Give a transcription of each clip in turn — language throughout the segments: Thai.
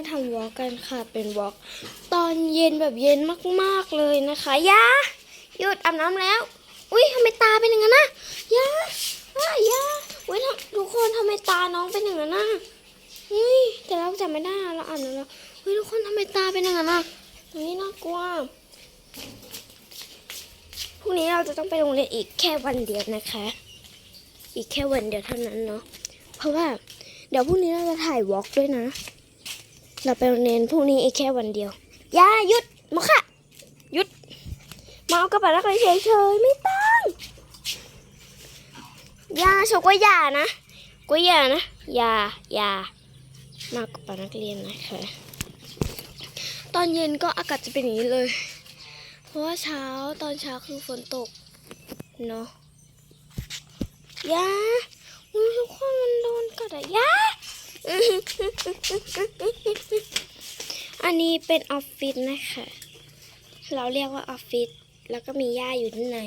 มาทำวอล์กกันค่ะ เป็นวอล์กตอนเย็นแบบเย็นมากๆเลยนะคะยาหยุดอาบน้ำแล้ว อุ้ยทำไมตาเป็นอย่างนั้นนะยาอะยาอุ้ยทำทุกคนทำไมตาน้องเป็นอย่างนั้นนะอุ้ยแต่เราจำไม่ได้เราอ่านแล้วอุ้ยทุกคนทำไมตาเป็นอย่างนั้นนะอุ้ยน่ากลัวพรุ่งนี้เราจะต้องไปโรงเรียนอีกแค่วันเดียวนะคะ อีกแค่วันเดียวเท่านั้นเนาะเพราะว่าเดี๋ยวพรุ่งนี้เราจะถ่ายวอล์กด้วยนะ เราไปโรงเรียนพรุ่งนี้อีกแค่วันเดียว อย่าหยุดมาค่ะหยุด มาเอากระเป๋านักเรียนเฉยๆไม่ต้องอย่าชกว่าอย่านะกว่าอย่านะอย่าอย่ามาเอากระเป๋านักเรียนนะคะตอนเย็นก็อากาศจะเป็นอย่างนี้เลย เพราะว่าเช้าตอนเช้าคือฝนตกเนาะอย่าอุ๊ยทุกคนมันโดนกัดอะยะ อันนี้เป็นออฟฟิศนะคะ เราเรียกว่าออฟฟิศ แล้วก็มีหญ้าอยู่ข้างใน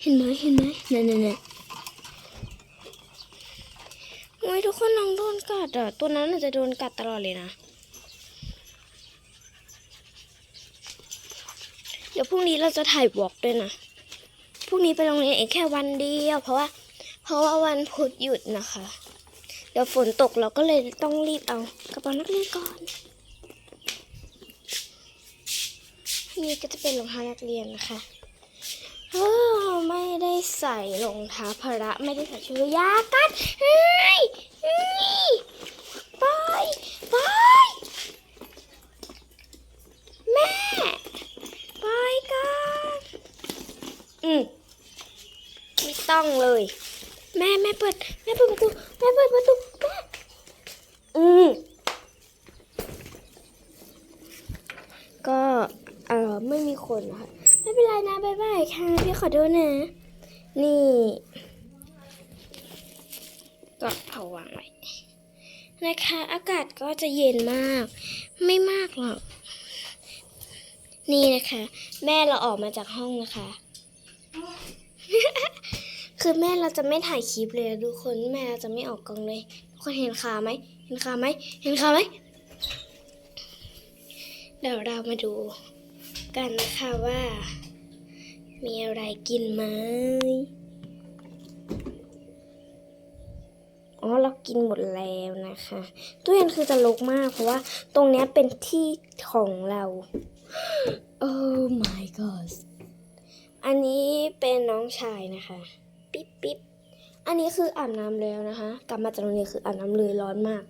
เห็นไหมเห็นไหมนั่นนั่นโอ้ยทุกคนน้องโดนกัดอะ ตัวนั้นอาจจะโดนกัดตลอดเลยนะ เดี๋ยวพรุ่งนี้เราจะถ่ายวอล์กด้วยนะ พรุ่งนี้ไปโรงเรียนอีกแค่วันเดียว เพราะว่า เพราะว่าวันพุธหยุดนะคะ เดี๋ยวฝนตกเราก็เลยต้องรีบเอากระเป๋านักเรียนก่อน นี่ก็จะเป็นรองเท้านักเรียนนะคะเออไม่ได้ใส่รองเท้าพละไม่ได้ใส่ชุดยากันเฮ้ยเฮ้ยไปไปแม่ไปกันอืมไม่ต้องเลย แม่แม่เปิดแม่เปิดประตูแม่เปิดประตูแม่อืมก็เออไม่มีคนนะคะไม่เป็นไรนะบ๊ายบายค่ะพี่ขอโทษนะ นี่ ก็เอาวางไว้นะคะ อากาศก็จะเย็นมาก ไม่มากหรอกนี่นะคะ แม่เราออกมาจากห้องนะคะ คือแม่เราจะไม่ถ่ายคลิปเลยทุกคนแม่เราจะไม่ออกกล้องเลยทุกคนเห็นขาไหมเห็นขาไหมเห็นขาไหมเดี๋ยวเรามาดูกันนะคะว่า มีอะไรกินไหมอ๋อเรากินหมดแล้วนะคะตู้เย็นคือจะรกมากเพราะว่าตรงนี้เป็นที่ของเรา Oh my god อันนี้เป็นน้องชายนะคะ ปิ๊บปิ๊บอันนี้คืออาบน้ำแล้วนะคะ กลับมาจากโรงเรียนคืออาบน้ำเลยร้อนมาก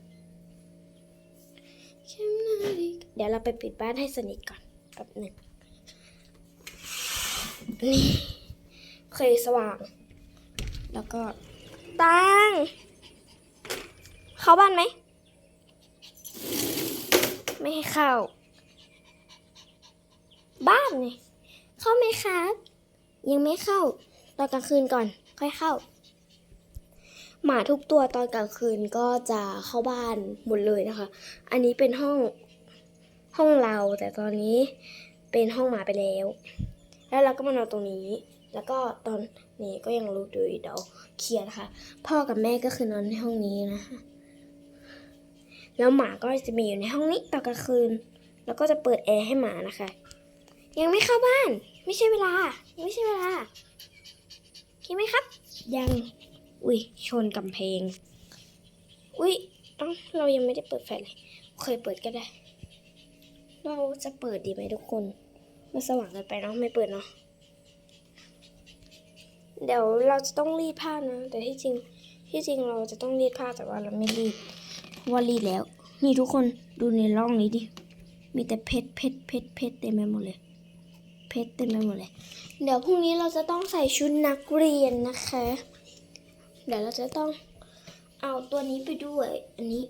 เดี๋ยวเราไปปิดบ้านให้สนิทก่อนแป๊บหนึ่งนี่เคยสว่าง แล้วก็ตังเข้าบ้านไหม ไม่ให้เข้า บ้านไงเข้าไหมครับ ยังไม่เข้าตอนกลางคืนก่อน ค่อยเข้า หมาทุกตัวตอนกลางคืนก็จะเข้าบ้านหมดเลยนะคะ อันนี้เป็นห้องห้องเราแต่ตอนนี้เป็นห้องหมาไปแล้ว แล้วเราก็มานอนตรงนี้ แล้วก็ตอนนี้ก็ยังรู้ดูอยู่เดี๋ยวเคลียร์นะคะ พ่อกับแม่ก็คือนอนในห้องนี้นะคะแล้วหมาก็จะมีอยู่ในห้องนี้ตอนกลางคืน แล้วก็จะเปิดแอร์ให้หมานะคะ ยังไม่เข้าบ้าน ไม่ใช่เวลา ไม่ใช่เวลา คิดไหมครับ ยัง อุ้ยชนกำแพง อุ้ยเอ้าเรายังไม่ได้เปิดไฟเลยเคยเปิดก็ได้ เราจะเปิดดีไหมทุกคนมันสว่างเกินไปเนาะไม่เปิดเนาะเดี๋ยวเราจะต้องรีดผ้านะ แต่ที่จริงที่จริงเราจะต้องรีดผ้าแต่ว่าเราไม่รีดเพราะว่ารีดแล้ว นี่ทุกคนดูในร่องนี้ดิ มีแต่เพชรเพชรเพชรเพชรเต็มไปหมดเลย เพชรเต็มไปหมดเลย เดี๋ยวพรุ่งนี้เราจะต้องใส่ชุดนักเรียนนะคะ เดี๋ยวเราจะต้องเอาตัวนี้ไปด้วย อันนี้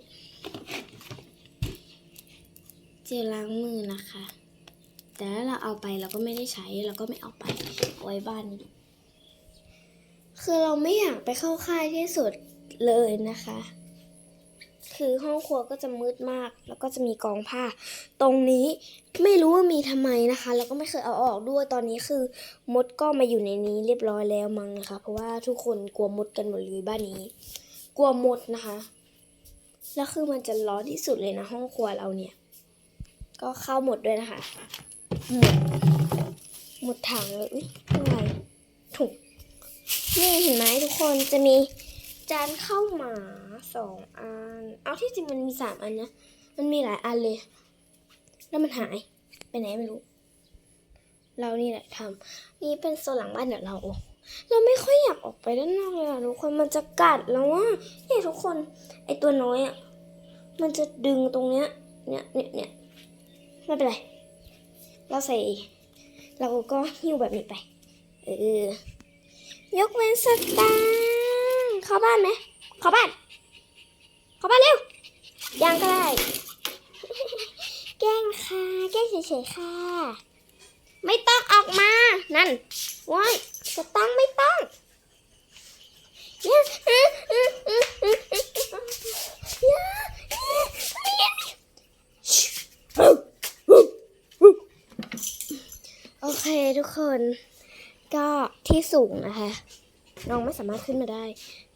เจลล้างมือนะคะ แต่ถ้าเราเอาไปเราก็ไม่ได้ใช้เราก็ไม่เอาไปเอาไว้บ้าน คือเราไม่อยากไปเข้าค่ายที่สุดเลยนะคะ คือห้องครัวก็จะมืดมาก แล้วก็จะมีกองผ้า ตรงนี้ไม่รู้ว่ามีทำไมนะคะ แล้วก็ไม่เคยเอาออกด้วยตอนนี้คือ มดก็มาอยู่ในนี้เรียบร้อยแล้วมั้งนะคะ เพราะว่าทุกคนกลัวมดกันหมดเลยบ้านนี้ กลัวมดนะคะแล้วคือมันจะร้อนที่สุดเลยนะห้องครัวเราเนี่ย ก็เข้าหมดด้วยนะคะหมดหมดถังเลยอุ้ยอะไรถุงนี่เห็นไหมทุกคนจะมี จานข้าวหมาสองอัน เอาที่จริงมันมีสามอันนะ มันมีหลายอันเลย แล้วมันหายไปไหนไม่รู้ เรานี่แหละทำนี่เป็นโซนหลังบ้านเดี๋ยวเราเราไม่ค่อยอยากออกไปด้านนอกเลยอะทุกคนมันจะกัดแล้วว่าเนี่ยทุกคน ไอตัวน้อยอะมันจะดึงตรงเนี้ย เนี่ยเนี่ยเนี่ยไม่เป็นไร เราใส่ เราก็หิ้วแบบนี้ไป เออ ยกเว้นสตางค์ เข้าบ้านไหมเข้าบ้าน เข้าบ้านเร็ว ยังก็ได้ แกล้งค่ะ แกล้งเฉยๆค่ะ ไม่ต้องออกมา นั่นว้ายสตังไม่ต้องเนี่ยเนี่ยโอเคทุกคน ก็ที่สูงนะคะ น้องไม่สามารถขึ้นมาได้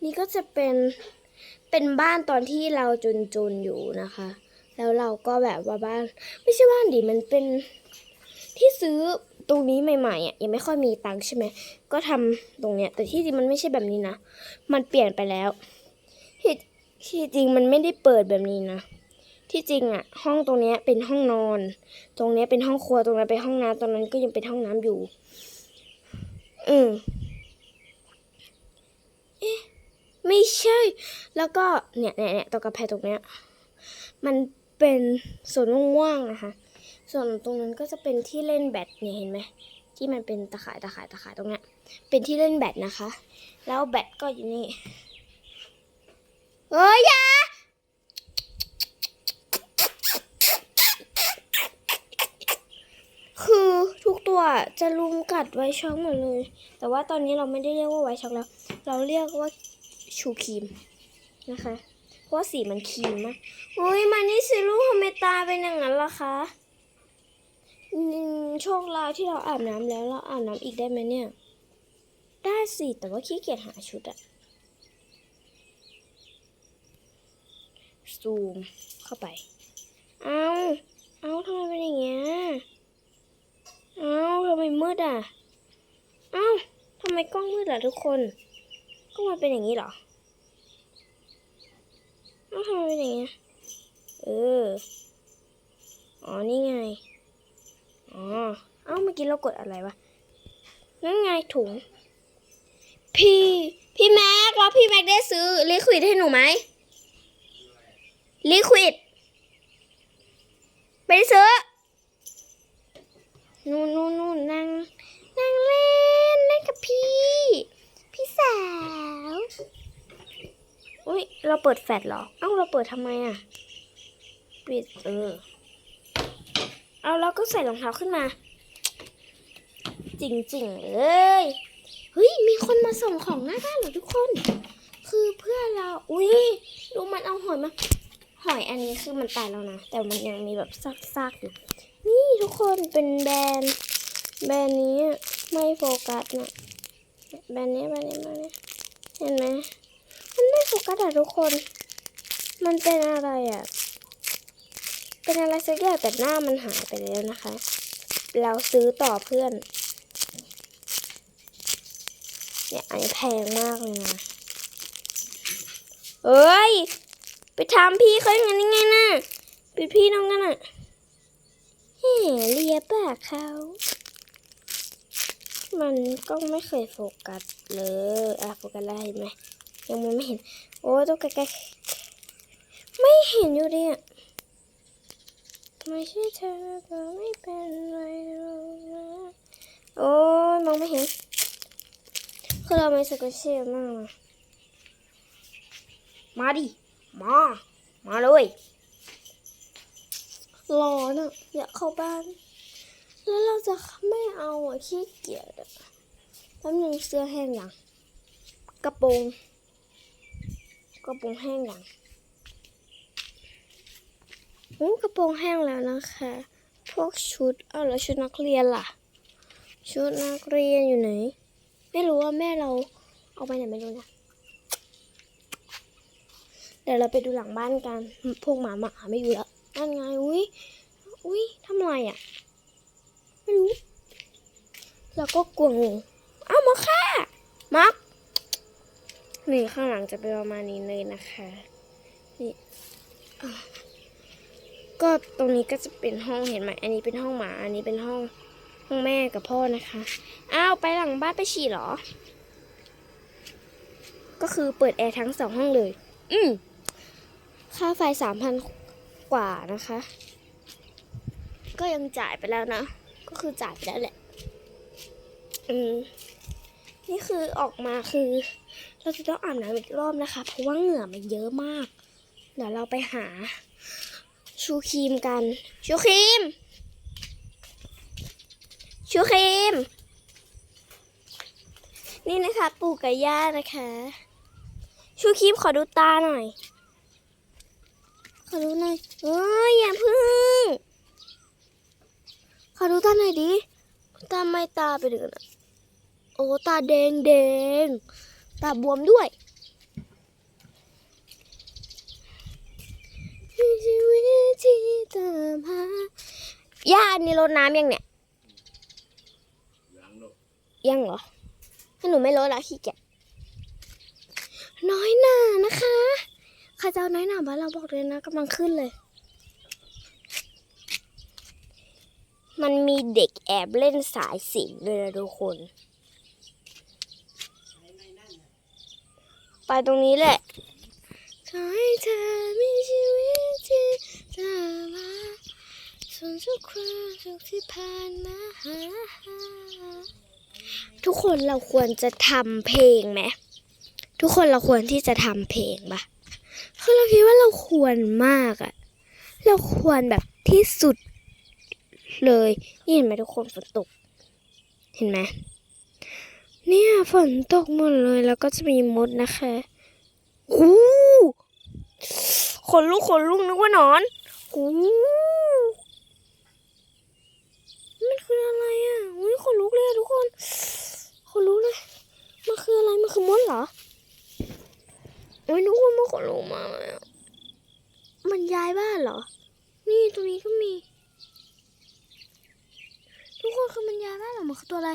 นี่ก็จะเป็นเป็นบ้านตอนที่เราจนๆอยู่นะคะ แล้วเราก็แบบว่าบ้าน ไม่ใช่บ้านดิมันเป็นที่ซื้อตรงนี้ใหม่ๆอะยังไม่ค่อยมีตังค์ใช่ไหมก็ทำตรงเนี้ยแต่ที่จริงมันไม่ใช่แบบนี้นะ มันเปลี่ยนไปแล้วที่ที่จริงมันไม่ได้เปิดแบบนี้นะ ที่จริงอะ ห้องตรงเนี้ยเป็นห้องนอน ตรงเนี้ยเป็นห้องครัวตรงนั้นเป็นห้องน้ำตรงนั้นก็ยังเป็นห้องน้ำอยู่ อืมเอ๊ะ ไม่ใช่ แล้วก็เนี่ยเนี่ยเนี่ยตรงกระแพงตรงเนี้ยมันเป็นส่วนว่างๆนะคะ ส่วนตรงนั้นก็จะเป็นที่เล่นแบดเนี่ยเห็นไหมที่มันเป็นตะข่ายตะข่ายตะข่ายตรงเนี้ยเป็นที่เล่นแบดนะคะ แล้วแบดก็อยู่นี่เอ้ยยาคือทุกตัวจะลุมกัดไวช็อกหมดเลย แต่ว่าตอนนี้เราไม่ได้เรียกว่าไวช็อกแล้ว เราเรียกว่า ชูครีมนะคะ เพราะว่าสีมันครีมมากโอ้ยมันนี่สิลูกทำไมตาเป็นอย่างนั้นล่ะคะอืมโชคร้ายที่เราอาบน้ำแล้วเราอาบน้ำอีกได้ไหมเนี่ย ได้สิ แต่ว่าขี้เกียจหาชุดอะซูมเข้าไป เอาเอาทำไมเป็นอย่างเงี้ย เอาทำไมมืดอะ เอาทำไมกล้องมืดล่ะทุกคนกล้องมันเป็นอย่างนี้เหรอ เอาทำเป็นอย่างเงี้ยเออ อ๋อ นี่ไง อ๋อ เอ้า เมื่อกี้เรากดอะไรวะ นั่นไงถุง พี่ พี่แม็กแล้วพี่แม็กได้ซื้อลิควิดให้หนูไหมลิควิดไม่ได้ซื้อ นู่นนู่นนู่นนั่ง นั่งเล่นเล่นกับพี่ พี่สาว อุ้ยเราเปิดแฟลชเหรอ เอ้าเราเปิดทำไมอะ ปิดเออ เอาแล้วก็ใส่รองเท้าขึ้นมา จริงๆเลยเฮ้ยมีคนมาส่งของหน้าบ้านเหรอทุกคน คือเพื่อเรา อุ้ยดูมันเอาหอยมาหอยอันนี้คือมันตายแล้วนะ แต่มันยังมีแบบซากๆอยู่ นี่ทุกคนเป็นแบรนด์แบรนด์นี้ไม่โฟกัสนะแบรนด์นี้แบรนด์นี้แบรนด์นี้เห็นไหม โฟกัสอะทุกคน มันเป็นอะไรอะเป็นอะไรสักอย่างแต่หน้ามันหายไปแล้วนะคะ เราซื้อต่อเพื่อน เนี่ยอันนี้แพงมากเลยนะเอ้ย ไปทำพี่เขาอย่างนั้นยังไงนะเป็นพี่น้องกันอะเฮ้เลียปากเขามันก็ไม่เคยโฟกัสเลย อะโฟกัสแล้ไหม ยังมองไม่เห็น โอ้ต้องใกล้ๆไม่เห็นอยู่ดิอะไม่ใช่เธอก็ไม่เป็นไรหรอกนะโอ้ยมองไม่เห็นคือเราไม่สกุลเชียมากมาดิ มา มาเลยร้อนอะอยากเข้าบ้าน แล้วเราจะไม่เอาอะขี้เกียจอะแป๊บนึงเสื้อแห้งยังกระโปรง กระโปรงแห้งอยังโอ้กระโปรงแห้งแล้วนะคะ พวกชุด เอาแล้วชุดนักเรียนล่ะ ชุดนักเรียนอยู่ไหน ไม่รู้ว่าแม่เราเอาไปไหนไม่รู้นะ เดี๋ยวเราไปดูหลังบ้านกัน พวกหมาหมาไม่อยู่แล้วนั่นไง อุ้ยอุ้ยทำอะไรอะ ไม่รู้ แล้วก็กลัวงูอ้าวมาค่ะมัก นี่ข้างหลังจะเป็นประมาณนี้เลยนะคะนี่ก็ตรงนี้ก็จะเป็นห้องเห็นไหมอันนี้เป็นห้องหมา อันนี้เป็นห้องห้องแม่กับพ่อนะคะอ้าวไปหลังบ้านไปฉี่เหรอ ก็คือเปิดแอร์ทั้งสองห้องเลย อืมค่าไฟสามพันกว่านะคะ ก็ยังจ่ายไปแล้วนะ ก็คือจ่ายไปแล้วแหละ อืม นี่คือออกมาคือ เราจะต้องอาบน้ำอีกรอบนะคะ เพราะว่าเหงื่อมันเยอะมาก เดี๋ยวเราไปหา ชูครีมกัน ชูครีม ชูครีม นี่นะคะ ปู่กับย่านะคะ ชูครีมขอดูตาหน่อย ขอดูหน่อยเอ้ยอย่าพึ่ง ขอดูตาหน่อยดิ ตาไม่ตาไปถึงนะโอ้ตาแดงแดง ตาบวมด้วยชีวิตที่ตามหาย่านนี้รดน้ำยังเนี่ย ยังลูกยังเหรอ ถ้าหนูไม่ลดละขี้เกียจน้อยหนานะคะใครจะเอาน้อยหนาบ้านเราบอกเลยนะกำลังขึ้นเลย มันมีเด็กแอบเล่นสายสินเลยนะทุกคน ไปตรงนี้แหละขอให้เธอมีชีวิตที่สบายส่วนทุกความสุขที่ผ่านมาทุกคนเราควรจะทำเพลงไหมทุกคนเราควรที่จะทำเพลงปะคือเราคิดว่าเราควรมากอะเราควรแบบที่สุดเลยนี่เห็นไหมทุกคนฝนตก เห็นไหม เนี่ยฝนตกหมดเลยแล้วก็จะมีมดนะคะอู้ขนลุกขนลุกนึกว่านอนอู้มันคืออะไรอะอุ้ยขนลุกเลยทุกคนขนลุกเลยมันคืออะไรมันคือมดเหรออุ้ยทุกคนมันขนลุกมาเลยมันย้ายบ้านเหรอ นี่ตรงนี้ก็มี ทุกคนคือมันย้ายบ้านเหรอมันคือตัวอะไร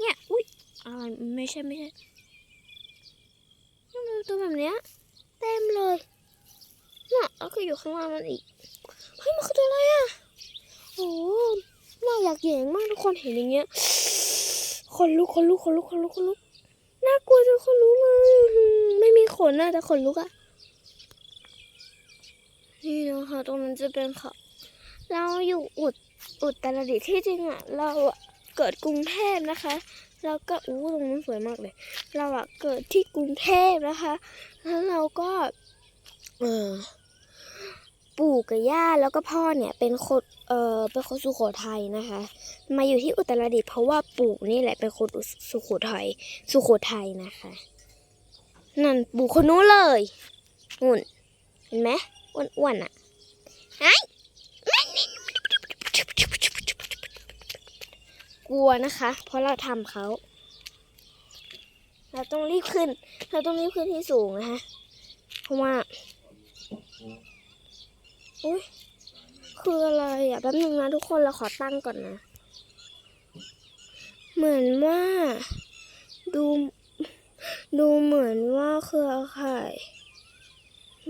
เนี่ยอุ้ย อะไรไม่ใช่ไม่ใช่นี่มันตัวแบบเนี้ยเต็มเลยน่ะแล้วก็อยู่ข้างล่างมันอีกเฮ้ยมันคือตัวอะไรอะโอ้น่าอยากแหยงมากทุกคนเห็นอย่างเงี้ยคนลุกคนลุกคนลุกคนลุกคนลุกน่ากลัวจนคนลุกเลยไม่มีขนนะแต่ขนลุกอะนี่นะคะตรงนั้นจะเป็นเขาเราอยู่อุดอุตรดิตถ์ที่จริงอะเราอะเกิดกรุงเทพนะคะ แล้วก็อู้ตรงนั้นสวยมากเลย เราอะเกิดที่กรุงเทพนะคะ แล้วเราก็เออปู่กับย่าแล้วก็พ่อเนี่ยเป็นคนเออเป็นคนสุโขทัยนะคะ มาอยู่ที่อุตรดิตถ์เพราะว่าปู่นี่แหละเป็นคนอุสุโขทัยสุโขทัยนะคะ นั่นปู่คนนู้นเลยนู่นเห็นไหมอ้วนๆอะไอ้ กลัวนะคะ เพราะเราทำเขา เราต้องรีบขึ้น เราต้องรีบขึ้นที่สูงนะคะเพราะว่าอุ้ยคืออะไรอะแป๊บนึงนะทุกคนเราขอตั้งก่อนนะ เหมือนว่า ดูดูเหมือนว่าเครือข่าย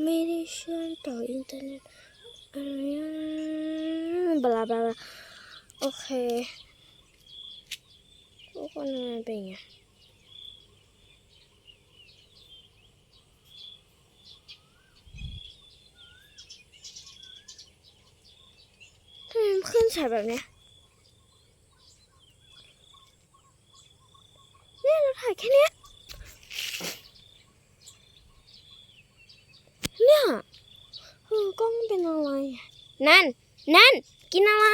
ไม่ได้เชื่อมต่ออินเทอร์เน็ตอะไรบลาบลาบลาโอเค ทุกคนทำไมเป็นไงทำไมมันขึ้นฉายแบบเนี้ยเราถ่ายแค่เนี้ยเนี่ยเออกล้องเป็นอะไรอะนั่น นั่น กินอะไร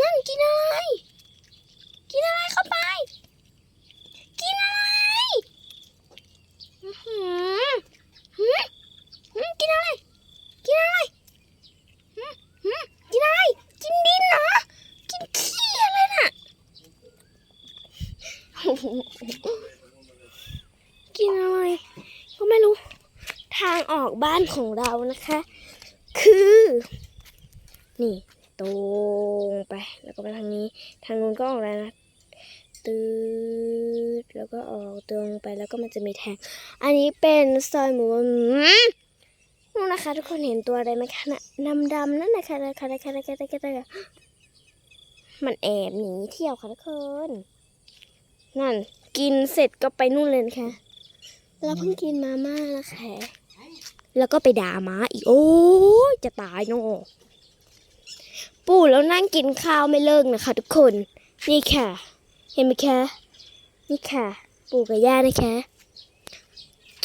นั่นกินอะไร กินอะไรเข้าไป กินอะไรอื้อหือหืมหืมกินอะไร กินอะไรหืมหืมกินอะไร กินดินเหรอ กินขี้อะไรน่ะ กินอะไร ก็ไม่รู้ ทางออก บ้านของเรานะคะ คือ นี่ตรงไป แล้วก็ไปทางนี้ ทางนู้นก็ออกแล้วนะตืดแล้วก็ออกตรงไปแล้วก็มันจะมีแทง อันนี้เป็นซอยหมูนู่นนะคะ ทุกคนเห็นตัวอะไรไหมคะน่ะดำดำๆนั่นนะคะนะคะนะคะนะคะนะคะนะคะมันแอบหนีเที่ยวค่ะทุกคนนั่นกินเสร็จก็ไปนู่นเลยนะคะเราเพิ่งกินมาม่านะคะ แล้วก็ไปด่าม้าอีก โอ้จะตายเนอปู่แล้วนั่งกินข้าวไม่เลิกนะคะ ทุกคน นี่ค่ะ เห็นไหมคะ นี่ค่ะ ปู่กับย่านะคะ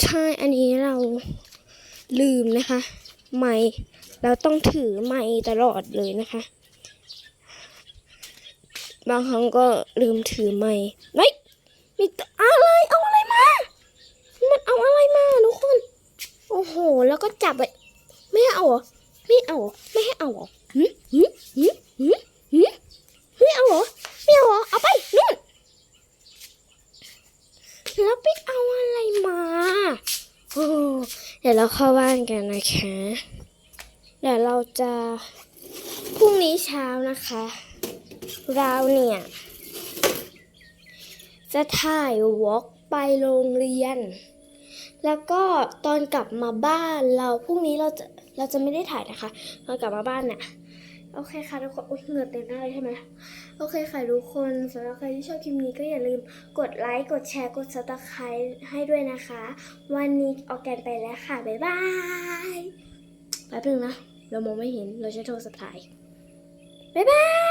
ใช่ อันนี้เราลืมนะคะ ไม้เราต้องถือไม้ตลอดเลยนะคะ บางครั้งก็ลืมถือไม้เฮ้ยมีอะไร เอาอะไรมา มันเอาอะไรมาทุกคน โอ้โห แล้วก็จับไปไม่เอาหรอไม่เอาหรอไม่ให้เอาหรอหืมหืมหืมหืมหืมไม่เอาหรอไม่เอาหรอเอาไปนู่นแล้วไปเอาอะไรมาโอ้เดี๋ยวเราเข้าบ้านกันนะคะเดี๋ยวเราจะพรุ่งนี้เช้านะคะ เราเนี่ย จะถ่ายวอล์กไปโรงเรียน แล้วก็ตอนกลับมาบ้านเราพรุ่งนี้เราจะเราจะไม่ได้ถ่ายนะคะตอนกลับมาบ้านเนี่ยโอเคค่ะทุกคนอุ๊ยเหงื่อเต็มหน้าเลยใช่ไหมโอเคค่ะทุกคนสำหรับใครที่ชอบคลิปนี้ก็อย่าลืมกดไลค์กดแชร์กดซับสไครต์ให้ด้วยนะคะ วันนี้ออกแกนไปแล้วค่ะ บ๊ายบายแป๊บนึงนะ เรามองไม่เห็นเราใช้โทรศัพท์ถ่ายบ๊ายบาย